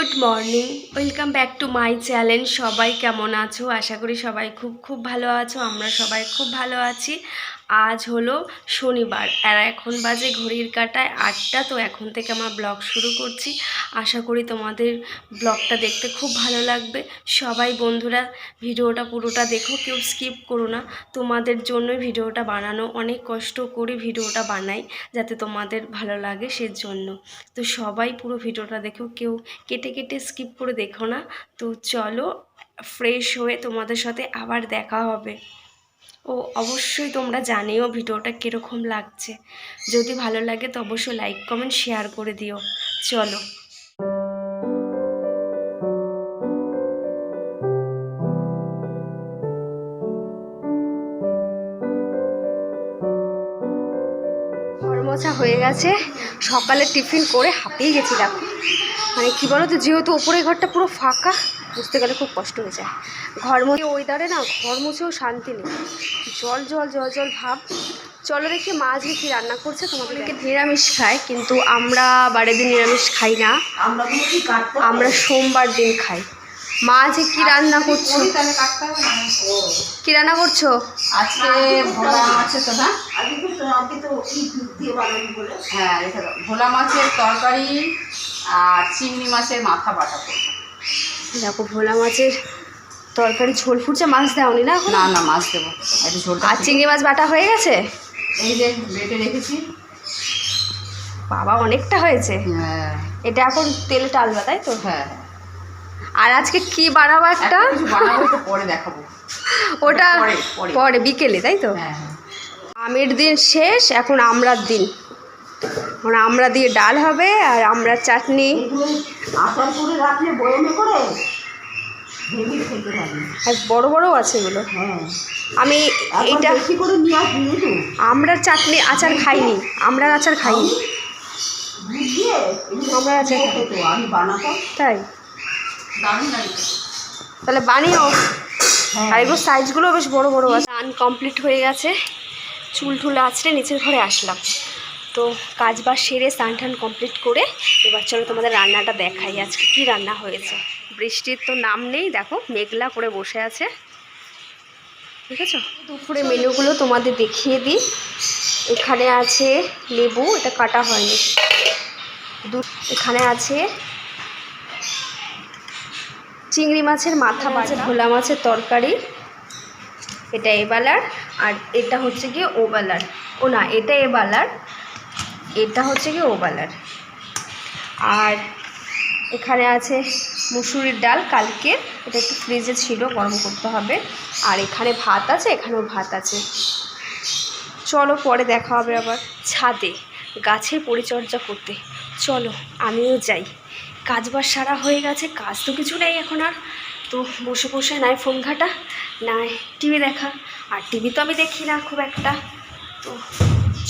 Good morning welcome back to my channel সবাই কেমন আছো? আশা করি সবাই খুব খুব ভালো আছো। আমরা সবাই খুব ভালো আছি। আজ হলো শনিবার। আর এখন বাজে ঘড়ির কাটায় আটটা, তো এখন থেকে আমার ব্লগ শুরু করছি। আশা করি তোমাদের ব্লগটা দেখতে খুব ভালো লাগবে। সবাই বন্ধুরা, ভিডিওটা পুরোটা দেখো, কেউ স্কিপ করো না। তোমাদের জন্যই ভিডিওটা বানানো, অনেক কষ্ট করে ভিডিওটা বানাই, যাতে তোমাদের ভালো লাগে সেজন্য। তো সবাই পুরো ভিডিওটা দেখো, কেউ কেটে কেটে স্কিপ করে দেখো না। তো চলো, ফ্রেশ হয়ে তোমাদের সাথে আবার দেখা হবে। ও অবশ্যই তোমরা জানিও ভিডিওটা কীরকম লাগছে। যদি ভালো লাগে তো অবশ্যই লাইক কমেন্ট শেয়ার করে দিও। চলো। মোছা হয়ে গেছে। সকালে টিফিন করে হাঁপিয়ে গেছি দেখো। মানে কী বলো তো যেহেতু ওপরের ঘরটা পুরো ফাঁকা বুঝতে গেলে খুব কষ্ট হয়ে যায়। ঘর মুছে ওয়েদারে না ঘর মুছেও শান্তি নেই। জল জল জল জল ভাব। চলো দেখি মা আজকে কী রান্না করছে তোমাদেরকে নিরামিষ খায় কিন্তু আমরা বাড়ির দিন নিরামিষ খাই না। আমরা সোমবার দিন খাই। মা আজকে কী রান্না করছ? কী রান্না করছ? আজকে ভোলা তো না বলে। হ্যাঁ ভোলা মাছের তরকারি আর চিংড়ি মাছের মাথা বাটা করব। দেখো ভোলা মাছের তরকারি ঝোল ফুটছে মাছ দেওনি না না না মাছ দেবো। একটু ঝোলটা আর চিংড়ি মাছ বাটা হয়ে গেছে? এই যে বেটে রেখেছি। বাবা অনেকটা হয়েছে। হ্যাঁ। এটা এখন তেলে টালবা তাই তো? হ্যাঁ। আর আজকে কি বানাবো একটা পরে দেখাবো। ওটা। পরে বিকেলে তাই তো? হ্যাঁ হ্যাঁ। আমের দিন শেষ এখন আমরার দিন। এখন আমরা দিয়ে ডাল হবে আর আমরা চাটনি। আর বড় বড় আছে এগুলো। হ্যাঁ। আমি বুঝলি আমরার চাটনি আচার খাইনি। আমরার আচার খাইনি। আমরা আচার তাই? তাহলে বানিও। হ্যাঁ। আর এগুলো সাইজগুলো বেশ বড় বড় আছে। রান কমপ্লিট হয়ে গেছে। চুল টুল আছড়ে নিচের ঘরে আসলাম। তো কাজ বাজ সেরে স্নান টান কমপ্লিট করে এবার চলো তোমাদের রান্নাটা দেখাই আজকে কি রান্না হয়েছে। বৃষ্টির তো নাম নেই দেখো মেঘলা করে বসে আছে। ঠিক আছে দুপুরে মেনুগুলো তোমাদের দেখিয়ে দিই। এখানে আছে লেবু এটা কাটা হয়নি। দু এখানে আছে চিংড়ি মাছের মাথা মাছের ভোলা মাছের তরকারি। এটা এবালার আর এটা হচ্ছে গিয়ে ওবালার। ও না এটা এবালার। এটা হচ্ছে গিয়ে ওবালার আর এখানে আছে মুসুরির ডাল কালকে এটা একটু ফ্রিজে ছিল, গরম করতে হবে। আর এখানে ভাত আছে, এখানেও ভাত আছে। চলো, পরে দেখা হবে আবার ছাদে গাছের পরিচর্যা করতে। চলো, আমিও যাই। কাজ বাজ সারা হয়ে গেছে, কাজ তো কিছু নেই এখন আর। তো বসে বসে নাই ফোন ঘাটা, নাই টিভি দেখা। আর টিভি তো আমি দেখি না খুব একটা। তো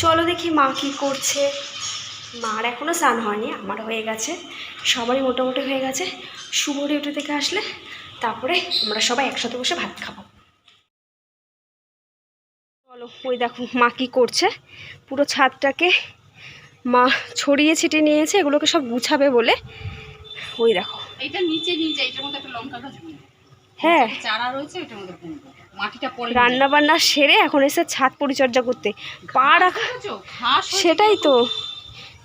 চলো দেখি মা কী করছে। মার এখনও স্নান হয়নি আমার হয়ে গেছে। সবারই মোটামুটি হয়ে গেছে। শুভ ডিউটি থেকে আসলে তারপরে আমরা সবাই একসাথে বসে ভাত খাব। চলো ওই দেখো মা কী করছে। পুরো ছাদটাকে মা ছড়িয়ে ছিটিয়ে নিয়েছে এগুলোকে সব গুছাবে বলে। ওই দেখো। এইটা নিচে নিয়ে যাই এটার মধ্যে একটা লঙ্কা গাছ হ্যাঁ। চারা রয়েছে ওইটার মধ্যে রান্না বান্না সেরে এখন এসে ছাদ পরিচর্যা করতে। পা রাখা সেটাই তো?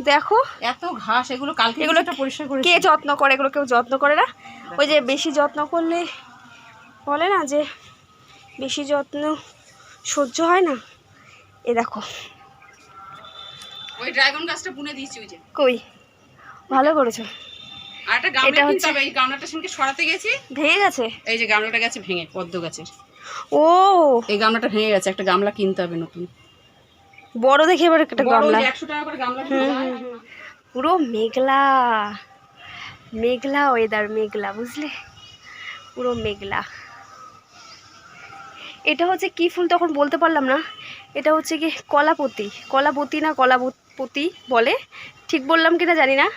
দেখো। এত ঘাস এগুলো কালকে এগুলো পরিষ্কার করে কে যত্ন করে? এগুলো কেউ যত্ন করে না? ওই যে বেশি যত্ন করলে বলে না যে বেশি যত্ন সহ্য হয় না? এ দেখো। ওই ড্রাগন গাছটা বুনে দিয়েছি ওই যে। কই? ভালো করেছ। এটা হচ্ছে- এই গামলাটা সেদিনকে সরাতে গেছি। ভেঙে গেছে? এই যে গামলাটা গেছে ভেঙে পদ্ম গাছের ও! এই গামলাটা ভেঙে গেছে একটা গামলা কিনতে হবে নতুন। বড় দেখে এবার একটা গামলা। টাকা করে গামলা। পুরো মেঘলা। মেঘলা ওয়েদার মেঘলা বুঝলে? পুরো মেঘলা। এটা হচ্ছে কি ফুল তখন বলতে পারলাম না? এটা হচ্ছে কি কলাপতি। কলাপতি না কলাপতি বলে? ঠিক বললাম কিনা জানি না।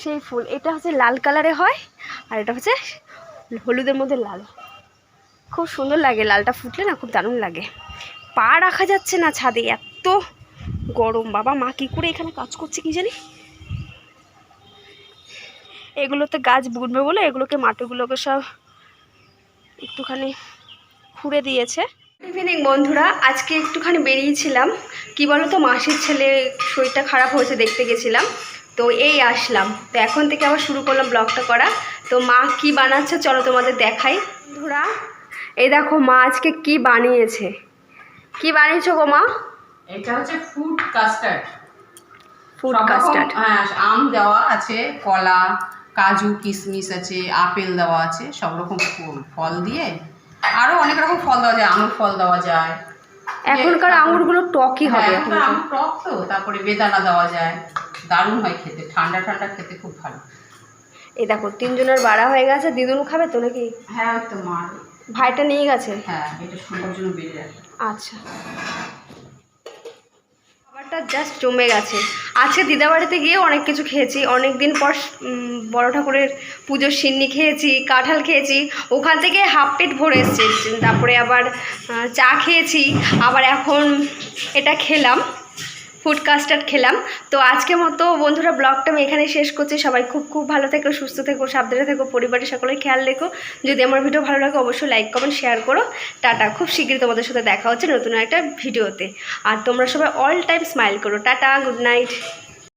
সেই ফুল। এটা হচ্ছে লাল কালারে হয় আর এটা হচ্ছে হলুদের মধ্যে লাল। খুব সুন্দর লাগে লালটা ফুটলে না, খুব দারুণ লাগে। পা রাখা যাচ্ছে না ছাদে, এত গরম। বাবা, মা কী করে এখানে কাজ করছে কি জানি? এগুলোতে গাছ বুনবে বলে এগুলোকে মাটিগুলোকে সব একটুখানি খুঁড়ে দিয়েছে। ইভিনিং বন্ধুরা, আজকে একটুখানি বেরিয়েছিলাম। কি বলো তো মাসির ছেলে শরীরটা খারাপ হয়েছে দেখতে গেছিলাম। তো এই আসলাম। তো এখন থেকে আবার শুরু করলাম ব্লগটা করা। তো মা কি বানাচ্ছে চলো তোমাদের দেখাই। বন্ধুরা এই দেখো মা আজকে কি বানিয়েছে। কি বানিয়েছো গো মা? এটা হচ্ছে ফুড কাস্টার্ড ফুড কাস্টার্ড হ্যাঁ আম দেওয়া আছে কলা কাজু কিশমিশ আছে আপেল দেওয়া আছে সব রকম ফল- ফল দিয়ে। আরও অনেক রকম ফল দেওয়া যায় আঙুর ফল দেওয়া যায়। এখনকার আঙুরগুলো টকই হবে হ্যাঁ, টক তো তারপরে বেদানা দেওয়া যায়। দারুণ হয় খেতে ঠান্ডা ঠান্ডা খেতে খুব ভালো। এই দেখো তিনজনের বাড়া হয়ে গেছে দিদুন খাবে তো নাকি? হ্যাঁ তো মার ভাইটা নিয়ে গেছে? হ্যাঁ এটা সুন্দর জন্য বেড়ে আচ্ছা। খাবারটা জাস্ট জমে গেছে। আজকে দিদাবাড়িতে গিয়ে অনেক কিছু খেয়েছি। অনেক দিন পর বড় ঠাকুরের পুজোর সিন্নি খেয়েছি কাঁঠাল খেয়েছি। ওখান থেকে হাফ পেট ভরে এসছে। তারপরে আবার চা খেয়েছি। আবার এখন এটা খেলাম। ফুড কাস্টার্ড খেলাম। তো আজকে মতো বন্ধুরা ব্লগটা আমি এখানে শেষ করছি। সবাই খুব খুব ভালো থেকো, সুস্থ থেকো, সাবধানে থেকো, পরিবারের সকলের খেয়াল রেখো। যদি আমার ভিডিও ভালো লাগে, অবশ্যই লাইক কমেন্ট শেয়ার করো। টাটা, খুব শীঘ্রই তোমাদের সাথে দেখা হচ্ছে নতুন একটা ভিডিওতে। আর তোমরা সবাই অল টাইম স্মাইল করো। Tata good night